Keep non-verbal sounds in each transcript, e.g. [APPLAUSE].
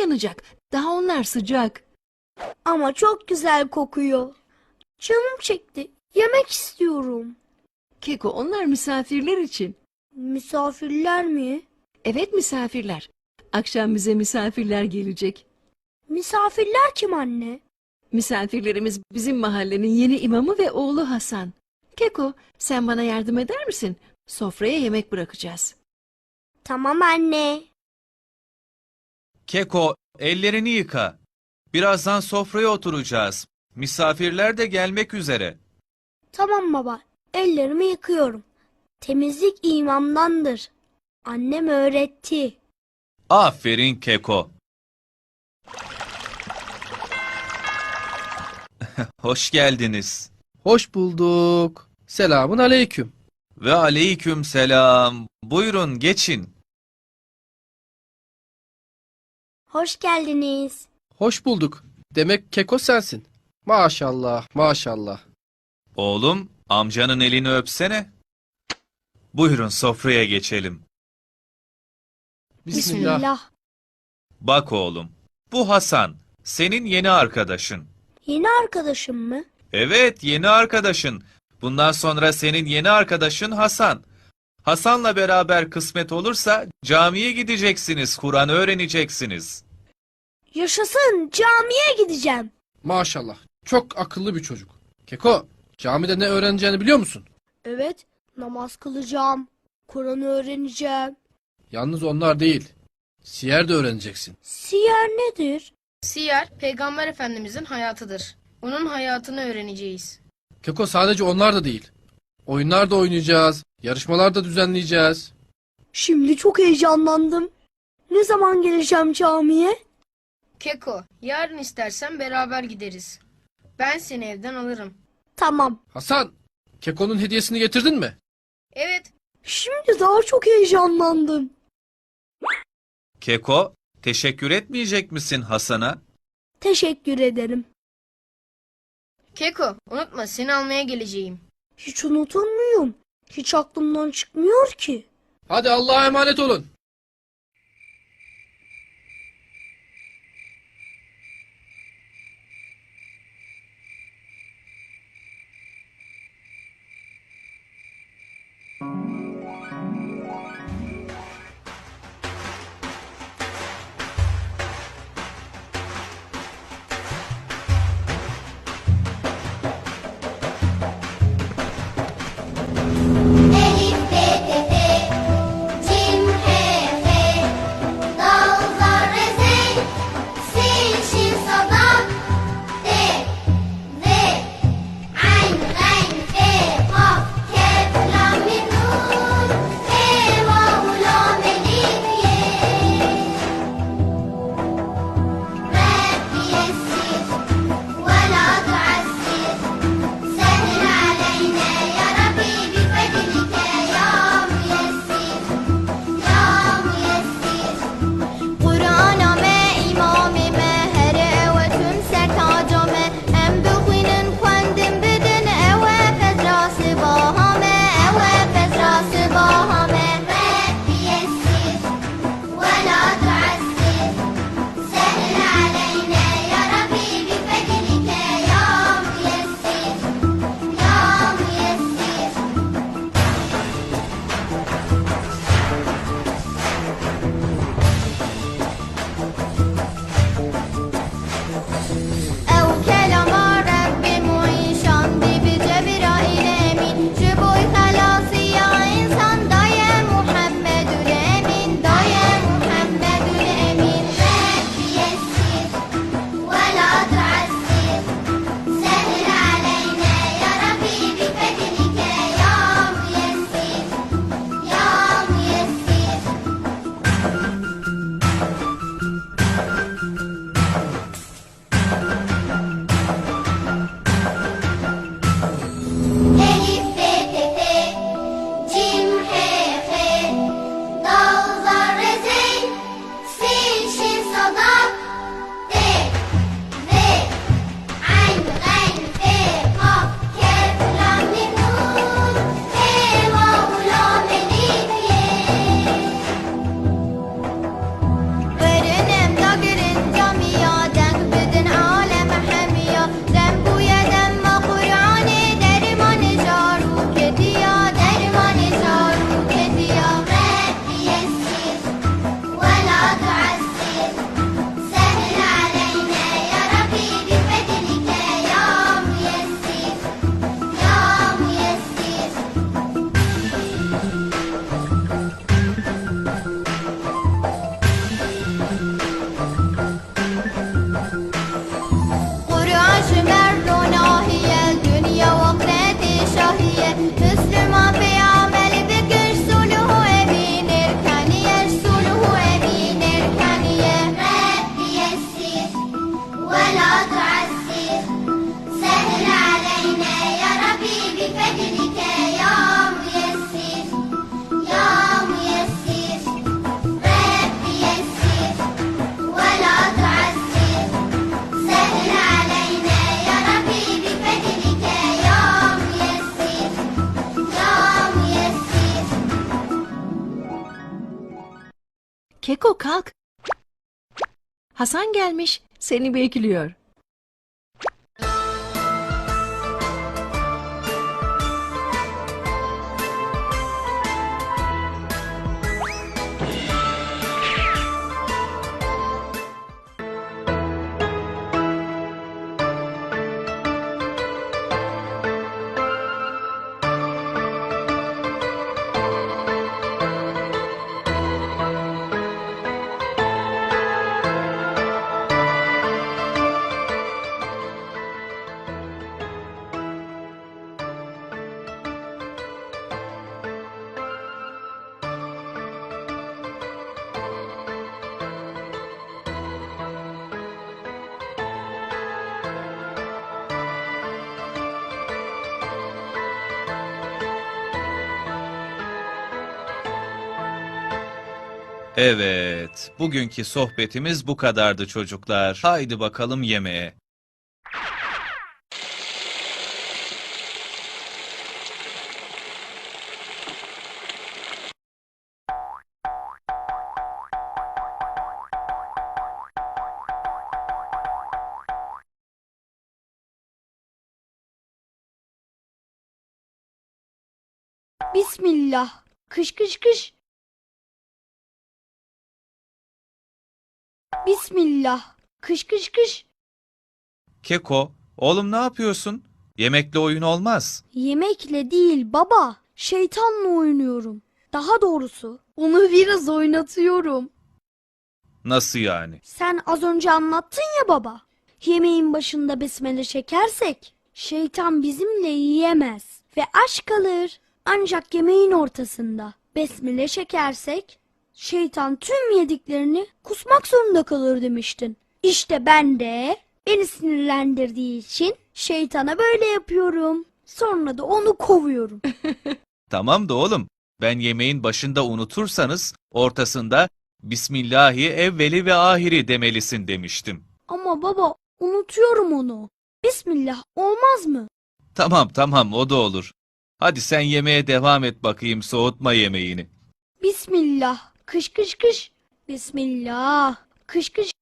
yanacak. Daha onlar sıcak. Ama çok güzel kokuyor. Canım çekti. Yemek istiyorum. Keko onlar misafirler için. Misafirler mi? Evet misafirler. Akşam bize misafirler gelecek. Misafirler kim anne? Misafirlerimiz bizim mahallenin yeni imamı ve oğlu Hasan. Keko sen bana yardım eder misin? Sofraya yemek bırakacağız. Tamam anne. Keko, ellerini yıka. Birazdan sofraya oturacağız. Misafirler de gelmek üzere. Tamam baba. Ellerimi yıkıyorum. Temizlik imamdandır. Annem öğretti. Aferin Keko. [LAUGHS] Hoş geldiniz. Hoş bulduk. Selamun aleyküm. Ve aleyküm selam. Buyurun geçin. Hoş geldiniz. Hoş bulduk. Demek Keko sensin. Maşallah, maşallah. Oğlum, amcanın elini öpsene. Buyurun sofraya geçelim. Bismillah. Bak oğlum, bu Hasan, senin yeni arkadaşın. Yeni arkadaşım mı? Evet, yeni arkadaşın. Bundan sonra senin yeni arkadaşın Hasan. Hasan'la beraber kısmet olursa camiye gideceksiniz, Kur'an öğreneceksiniz. Yaşasın camiye gideceğim. Maşallah. Çok akıllı bir çocuk. Keko, camide ne öğreneceğini biliyor musun? Evet namaz kılacağım. Kur'an öğreneceğim. Yalnız onlar değil. Siyer de öğreneceksin. Siyer nedir? Siyer, Peygamber Efendimizin hayatıdır. Onun hayatını öğreneceğiz. Keko sadece onlar da değil. Oyunlar da oynayacağız. Yarışmalar da düzenleyeceğiz. Şimdi çok heyecanlandım. Ne zaman geleceğim camiye? Keko, yarın istersen beraber gideriz. Ben seni evden alırım. Tamam. Hasan, Keko'nun hediyesini getirdin mi? Evet, Şimdi daha çok heyecanlandım. Keko, teşekkür etmeyecek misin Hasan'a? Teşekkür ederim. Keko, unutma seni almaya geleceğim. Hiç unutur muyum? Hiç aklımdan çıkmıyor ki. Hadi Allah'a emanet olun. Keko kalk. Hasan gelmiş. Seni bekliyor. Evet, bugünkü sohbetimiz bu kadardı çocuklar. Haydi bakalım yemeğe. Bismillah. Kış kış kış. Bismillah. Kış kış kış. Keko, oğlum ne yapıyorsun? Yemekle oyun olmaz. Yemekle değil baba. Şeytanla oynuyorum. Daha doğrusu onu biraz oynatıyorum. Nasıl yani? Sen az önce anlattın ya baba. Yemeğin başında besmele çekersek şeytan bizimle yiyemez ve aç kalır. Ancak yemeğin ortasında besmele çekersek şeytan tüm yediklerini kusmak zorunda kalır demiştin. İşte ben de beni sinirlendirdiği için şeytana böyle yapıyorum. Sonra da onu kovuyorum. [LAUGHS] Tamam da oğlum, ben yemeğin başında unutursanız ortasında Bismillahi evveli ve ahiri demelisin demiştim. Ama baba unutuyorum onu. Bismillah olmaz mı? Tamam tamam o da olur. Hadi sen yemeğe devam et bakayım soğutma yemeğini. Bismillah. Kış kış kış. Bismillah. Kış kış.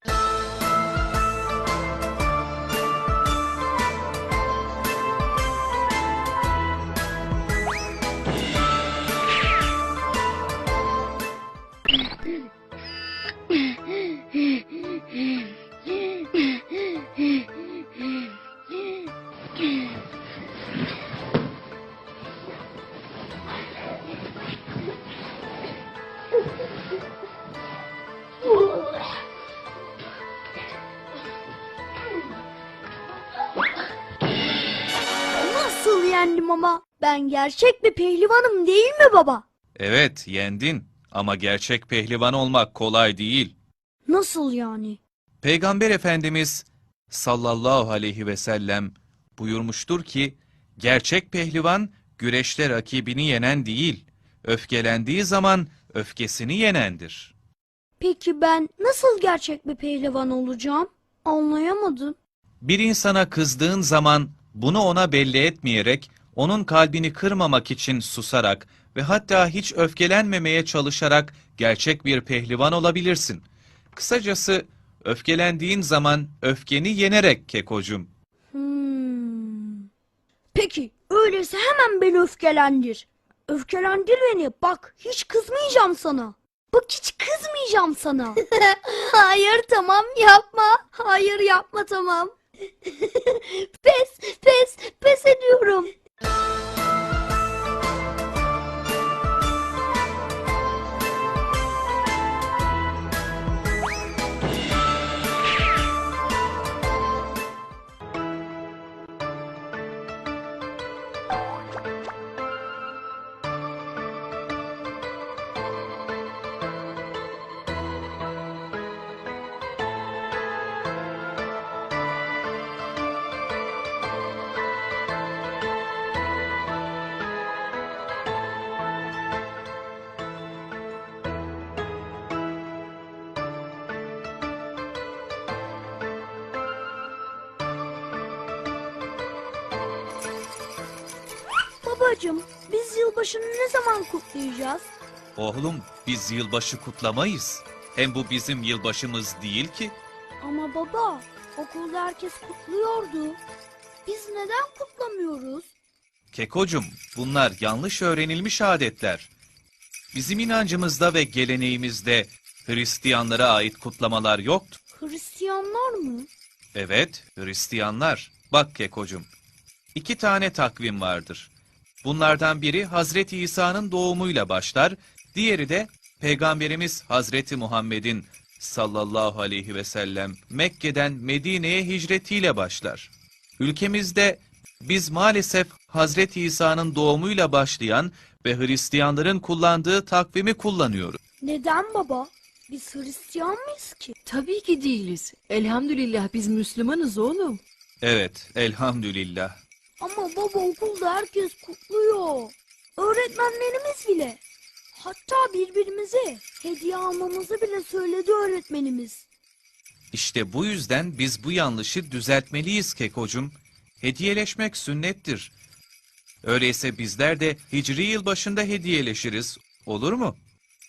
Ben gerçek bir pehlivanım değil mi baba? Evet yendin ama gerçek pehlivan olmak kolay değil. Nasıl yani? Peygamber Efendimiz sallallahu aleyhi ve sellem buyurmuştur ki, gerçek pehlivan güreşte rakibini yenen değil, öfkelendiği zaman öfkesini yenendir. Peki ben nasıl gerçek bir pehlivan olacağım? Anlayamadım. Bir insana kızdığın zaman bunu ona belli etmeyerek, onun kalbini kırmamak için susarak ve hatta hiç öfkelenmemeye çalışarak gerçek bir pehlivan olabilirsin. Kısacası öfkelendiğin zaman öfkeni yenerek kekocum. Hmm. Peki öyleyse hemen beni öfkelendir. Öfkelendir beni. Bak hiç kızmayacağım sana. Bak hiç kızmayacağım sana. [LAUGHS] Hayır tamam yapma. Hayır yapma tamam. [LAUGHS] pes pes pes ediyorum. Babacım biz yılbaşını ne zaman kutlayacağız? Oğlum biz yılbaşı kutlamayız. Hem bu bizim yılbaşımız değil ki. Ama baba okulda herkes kutluyordu. Biz neden kutlamıyoruz? Kekocum, bunlar yanlış öğrenilmiş adetler. Bizim inancımızda ve geleneğimizde Hristiyanlara ait kutlamalar yoktu. Hristiyanlar mı? Evet, Hristiyanlar. Bak Kekocum, iki tane takvim vardır. Bunlardan biri Hazreti İsa'nın doğumuyla başlar, diğeri de Peygamberimiz Hazreti Muhammed'in sallallahu aleyhi ve sellem Mekke'den Medine'ye hicretiyle başlar. Ülkemizde biz maalesef Hazreti İsa'nın doğumuyla başlayan ve Hristiyanların kullandığı takvimi kullanıyoruz. Neden baba? Biz Hristiyan mıyız ki? Tabii ki değiliz. Elhamdülillah biz Müslümanız oğlum. Evet, elhamdülillah. Baba okulda herkes kutluyor. Öğretmenlerimiz bile. Hatta birbirimize hediye almamızı bile söyledi öğretmenimiz. İşte bu yüzden biz bu yanlışı düzeltmeliyiz Kekocum. Hediyeleşmek sünnettir. Öyleyse bizler de hicri yıl başında hediyeleşiriz. Olur mu?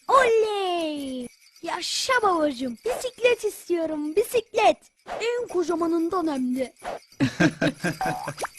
Oley! Yaşa babacığım. Bisiklet istiyorum, bisiklet. En kocamanından hem de. [LAUGHS]